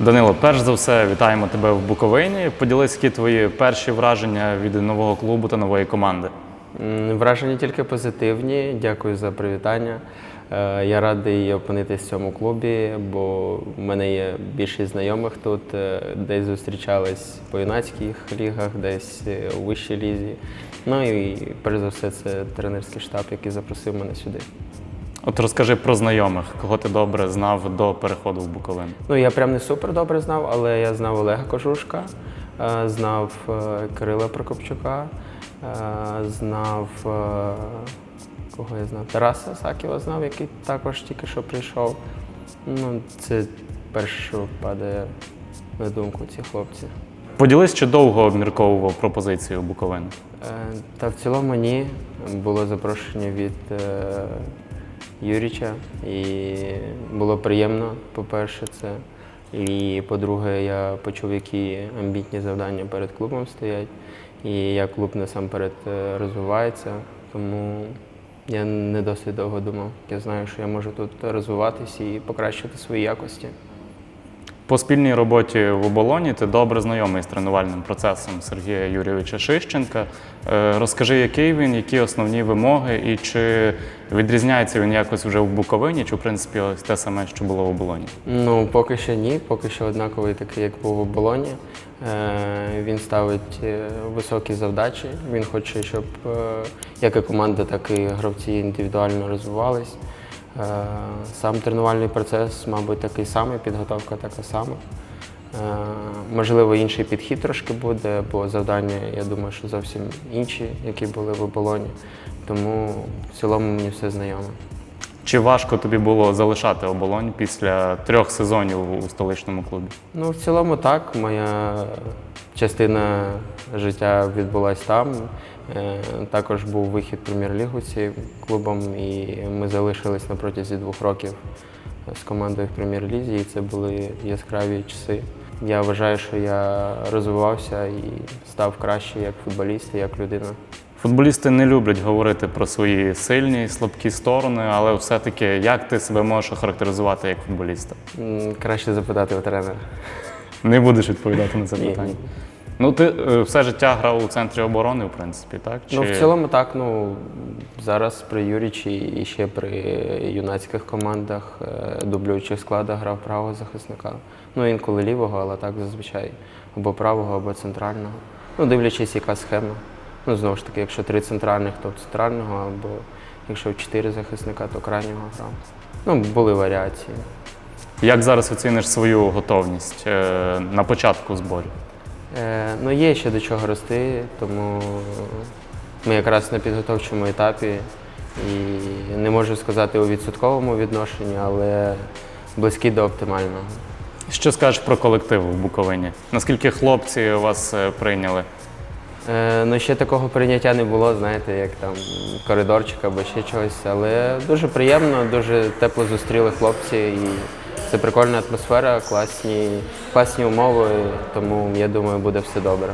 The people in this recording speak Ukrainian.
Данило, перш за все, вітаємо тебе в Буковині. Поділись, які твої перші враження від нового клубу та нової команди. Враження тільки позитивні. Дякую за привітання. Е, Я радий опинитися в цьому клубі, бо в мене є більшість знайомих тут, е, десь зустрічались по юнацьких лігах, десь е, у вищій лізі. Ну і перш за все, це тренерський штаб, який запросив мене сюди. От розкажи про знайомих, кого ти добре знав до переходу в Буковину. Ну, я прям не супер добре знав, але я знав Олега Кожушка, е, знав е, Кирила Прокопчука, е, знав кого я знав? Тараса Саківа знав, який також тільки що прийшов. Ну, це перше, що падає на думку ці хлопці. Поділись, чи довго обмірковував пропозицію Буковини. Е, Та в цілому ні. Було запрошення від Юріча, і було приємно, по-перше, це. І по-друге, я почув, які амбітні завдання перед клубом стоять, і як клуб насамперед е, розвивається. Тому я не досить довго думав. Я знаю, що я можу тут розвиватися і покращити свої якості. По спільній роботі в оболоні ти добре знайомий з тренувальним процесом Сергія Юрійовича Шищенка. Е, Розкажи, який він, які основні вимоги, і чи відрізняється він якось вже в Буковині, чи в принципі ось те саме, що було в оболоні? Ну, поки що ні, поки що однаковий такий, як був у Болоні. Е, він ставить е, високі завдачі. Він хоче, щоб як і команда, так і гравці індивідуально розвивались. Е, сам тренувальний процес, мабуть, такий самий, підготовка така сама. Е, можливо, інший підхід трошки буде, бо завдання, я думаю, що зовсім інші, які були в оболоні. Тому в цілому мені все знайоме. Чи важко тобі було залишати оболонь після трьох сезонів у столичному клубі? Ну, в цілому так. Моя частина життя відбулась там. Е, Також був вихід прем'єр-лігу цим клубом, і ми залишились на протязі двох років з командою в прем'єр-лізі, і це були яскраві часи. Я вважаю, що я розвивався і став краще як футболіст і як людина. Футболісти не люблять говорити про свої сильні і слабкі сторони, але все-таки як ти себе можеш охарактеризувати як футболіста? Краще запитати у тренера. Не будеш відповідати на це питання. Ну, ти е, все життя грав у центрі оборони, в принципі, так? Ну, в цілому так. Ну зараз при Юрічі і ще при юнацьких командах, е, дублюючих складах грав правого захисника. Ну інколи лівого, але так зазвичай або правого, або центрального. Ну, дивлячись, яка схема. Ну, знову ж таки, якщо три центральних, то центрального, або якщо чотири захисника, то крайнього грав. Ну, були варіації. Як зараз оціниш свою готовність е, на початку зборів? Е, ну, є ще до чого рости, тому ми якраз на підготовчому етапі і не можу сказати у відсотковому відношенні, але близькі до оптимального. Що скажеш про колектив в Буковині? Наскільки хлопці вас е, прийняли? Е, ну, ще такого прийняття не було, знаєте, як там коридорчик або ще чогось, але дуже приємно, дуже тепло зустріли хлопці. І це прикольна атмосфера, класні, класні умови, тому я думаю, буде все добре.